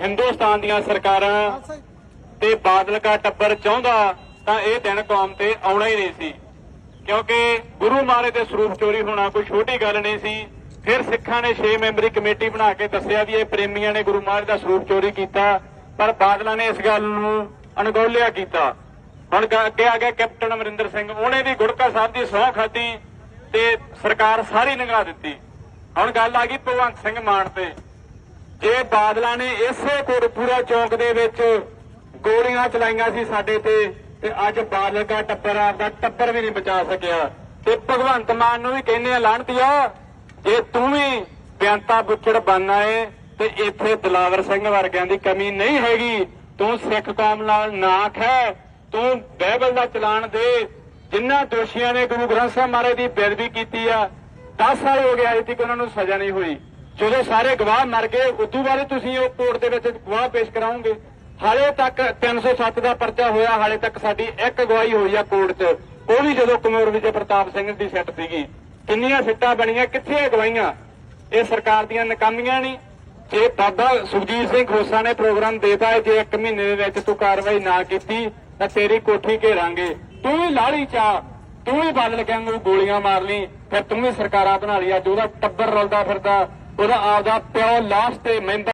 ਹਿੰਦੁਸਤਾਨ ਦੀਆਂ ਸਰਕਾਰਾਂ ਤੇ ਬਾਦਲ ਕਾ ਟੱਬਰ ਚਾਹੁੰਦਾ ਤਾਂ ਇਹ ਦਿਨ ਕੌਮ ਤੇ ਆਉਣਾ ਹੀ ਨਹੀਂ ਸੀ। ਕਿਉਂਕਿ ਗੁਰੂ ਮਹਾਰਾਜ ਦੇ ਸਰੂਪ ਚੋਰੀ ਹੋਣਾ ਕੋਈ ਛੋਟੀ ਗੱਲ ਨਹੀਂ ਸੀ। ਫਿਰ ਸਿੱਖਾਂ ਨੇ 6 ਮੈਂਬਰੀ ਕਮੇਟੀ ਬਣਾ ਕੇ ਦੱਸਿਆ ਵੀ ਇਹ ਪ੍ਰੇਮੀਆਂ ਨੇ ਗੁਰੂ ਮਹਾਰਾਜ ਦਾ ਸਰੂਪ ਚੋਰੀ ਕੀਤਾ ਪਰ ਬਾਦਲਾਂ ਨੇ ਇਸ ਗੱਲ ਨੂੰ ਅਣਗੌਲਿਆ ਕੀਤਾ। ਹੁਣ ਅੱਗੇ ਆ ਗਿਆ ਕੈਪਟਨ ਅਮਰਿੰਦਰ ਸਿੰਘ ਉਹਨੇ ਵੀ ਗੁੜਕਾ ਸਾਹਿਬ ਦੀ ਸਹੁੰ ਖਾਧੀ ਤੇ ਸਰਕਾਰ ਸਾਰੀ ਲੰਘਾ ਦਿੱਤੀ। ਹੁਣ ਗੱਲ ਆ ਗਈ ਭਗਵੰਤ ਸਿੰਘ ਮਾਨ ਤੇ। ਜੇ ਬਾਦਲਾਂ ਨੇ ਇਸੇ ਕੋਟਪੂਰਾ ਚੌਕ ਦੇ ਵਿੱਚ ਗੋਲੀਆਂ ਚਲਾਈਆਂ ਸੀ ਸਾਡੇ ਤੇ ਤੇ ਅੱਜ ਬਾਦਲ ਦਾ ਟੱਬਰ, ਆਪਦਾ ਟੱਬਰ ਵੀ ਨਹੀਂ ਬਚਾ ਸਕਿਆ। ਤੇ ਭਗਵੰਤ ਮਾਨ ਨੂੰ ਵੀ ਕਹਿੰਦੇ ਆ ਲਾਹਣਤੀਆ ਜੇ ਤੂੰ ਵੀ ਬਿਆੰਤਾ ਬੁੱਚੜ ਬਣਨਾ ਏ ਤੇ ਇੱਥੇ ਦਲਾਵਰ ਸਿੰਘ ਵਰਗਿਆਂ ਦੀ ਕਮੀ ਨਹੀਂ ਹੈਗੀ। ਤੂੰ ਸਿੱਖ ਕੌਮ ਨਾਲ ਨਾ ਖੈ ਤੂੰ ਬਾਈਬਲ ਦਾ ਚਲਾਨ ਦੇ। ਜਿਨ੍ਹਾਂ ਦੋਸ਼ੀਆਂ ਨੇ ਗੁਰੂ ਗ੍ਰੰਥ ਸਾਹਿਬ ਮਹਾਰਾਜ ਦੀ ਬੇਅਦਬੀ ਕੀਤੀ ਆ 10 ਸਾਲ ਹੋ ਗਏ ਅਜੇ ਤੱਕ ਉਹਨਾਂ ਨੂੰ ਸਜ਼ਾ ਨਹੀਂ ਹੋਈ। ਜਦੋਂ ਸਾਰੇ ਗਵਾਹ ਮਰ ਗਏ, ਉਦੋਂ ਬਾਅਦ ਤੁਸੀਂ ਉਹ ਕੋਰਟ ਦੇ ਵਿੱਚ ਗਵਾਹ ਪੇਸ਼ ਕਰਾਉਂਗੇ ਹਾਲੇ ਤੱਕ 307 ਦਾ ਪਰਚਾ ਹੋਇਆ, ਹਾਲੇ ਤੱਕ ਸਾਡੀ ਇੱਕ ਗਵਾਹੀ ਹੋਈ ਆ ਕੋਰਟ 'ਚ। ਉਹ ਵੀ ਜਦੋਂ ਕੁਮਰ ਵਿਜੇ ਪ੍ਰਤਾਪ ਸਿੰਘ ਦੀ ਸਿੱਟ ਸੀਗੀ। ਕਿੰਨੀਆਂ ਸਿੱਟਾਂ ਬਣੀਆਂ, ਕਿੱਥੇ ਇਹ ਗਵਾਹੀਆਂ? ਇਹ ਸਰਕਾਰ ਦੀਆਂ ਨਕਾਮੀਆਂ ਨਹੀਂ ਜੇ ਬਾਬਾ ਸੁਖਜੀਤ ਸਿੰਘ ਖੋਸਾ ਨੇ ਪ੍ਰੋਗਰਾਮ ਦੇਤਾ ਜੇ ਇੱਕ ਮਹੀਨੇ ਦੇ ਵਿੱਚ ਤੂੰ ਕਾਰਵਾਈ ਨਾ ਕੀਤੀ, ਤਾਂ ਤੇਰੀ ਕੋਠੀ ਘੇਰਾਂਗੇ। ਤੂੰ ਵੀ ਲਾਲੀ ਚਾ, ਤੂੰ ਵੀ ਬਦਲ ਕੇ ਨੂੰ ਗੋਲੀਆਂ ਮਾਰ ਲਈ, ਫਿਰ ਤੂੰ ਵੀ ਸਰਕਾਰਾਂ ਬਣਾ ਲਈ, ਅੱਜ ਉਹਦਾ ਟੱਬਰ ਰਲਦਾ ਫਿਰਦਾ। ਉਹਦਾ ਆਪਦਾ ਪਿਓ ਲਾਸਟ ਤੇ ਮੈਂਬਰ